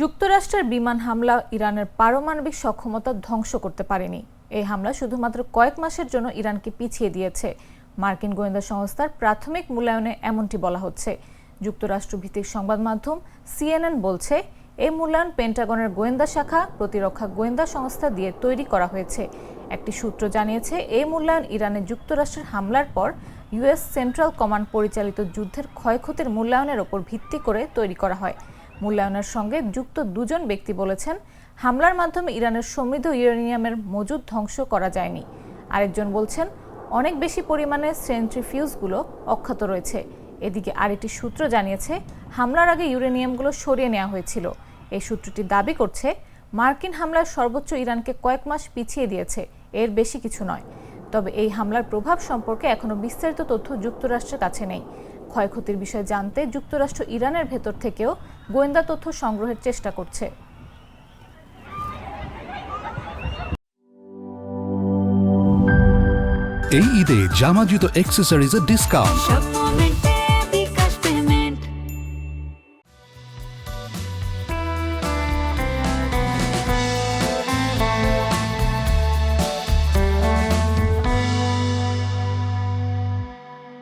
যুক্তরাষ্ট্রের বিমান হামলা ইরানের পারমাণবিক সক্ষমতা ধ্বংস করতে পারেনি। এই হামলা শুধুমাত্র কয়েক মাসের জন্য ইরানকে পিছিয়ে দিয়েছে। মার্কিন গোয়েন্দা সংস্থার প্রাথমিক মূল্যায়নে এমনটি বলা হচ্ছে। যুক্তরাষ্ট্র ভিত্তিক সংবাদ মাধ্যম সিএনএন বলছে, এই মূল্যায়ন পেন্টাগনের গোয়েন্দা শাখা প্রতিরক্ষা গোয়েন্দা সংস্থা দিয়ে তৈরি করা হয়েছে। একটি সূত্র জানিয়েছে, এই মূল্যায়ন ইরানে যুক্তরাষ্ট্রের হামলার পর ইউএস সেন্ট্রাল কমান্ড পরিচালিত যুদ্ধের ক্ষয়ক্ষতির মূল্যায়নের ওপর ভিত্তি করে তৈরি করা হয়। মূল্যায়নের সঙ্গে যুক্ত দুজন ব্যক্তি বলেছেন, হামলার মাধ্যমে ইরানের সমৃদ্ধ ইউরেনিয়ামের মজুদ ধ্বংস করা যায়নি। আরেকজন বলছেন, অনেক বেশি পরিমাণে সেন্ট্রিফিউজগুলো অক্ষত রয়েছে। এদিকে আরেকটি সূত্র জানিয়েছে, হামলার আগে ইউরেনিয়ামগুলো সরিয়ে নেওয়া হয়েছিল। এই সূত্রটি দাবি করছে, মার্কিন হামলায় সর্বোচ্চ ইরানকে কয়েক মাস পিছিয়ে দিয়েছে, এর বেশি কিছু নয়। তবে এই হামলার প্রভাব সম্পর্কে এখনও বিস্তারিত তথ্য যুক্তরাষ্ট্রের কাছে নেই। ক্ষয়ক্ষতির বিষয়ে জানতে যুক্তরাষ্ট্র ইরানের ভেতর থেকেও গোয়েন্দা তথ্য সংগ্রহের চেষ্টা করছে। এই ঈদে জামা জুতো অ্যাক্সেসরিজের ডিসকাউন্ট